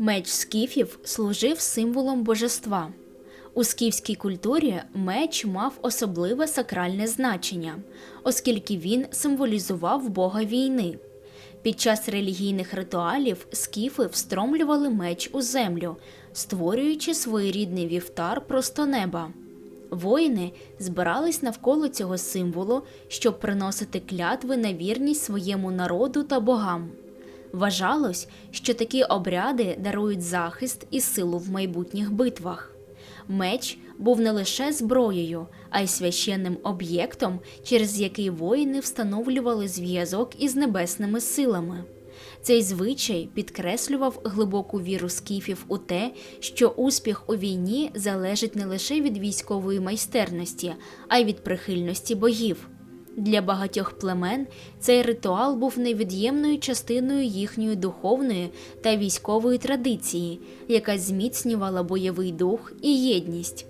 Меч скіфів служив символом божества. У скіфській культурі меч мав особливе сакральне значення, оскільки він символізував бога війни. Під час релігійних ритуалів скіфи встромлювали меч у землю, створюючи своєрідний вівтар просто неба. Воїни збирались навколо цього символу, щоб приносити клятви на вірність своєму народу та богам. Вважалось, що такі обряди дарують захист і силу в майбутніх битвах. Меч був не лише зброєю, а й священним об'єктом, через який воїни встановлювали зв'язок із небесними силами. Цей звичай підкреслював глибоку віру скіфів у те, що успіх у війні залежить не лише від військової майстерності, а й від прихильності богів. Для багатьох племен цей ритуал був невід'ємною частиною їхньої духовної та військової традиції, яка зміцнювала бойовий дух і єдність.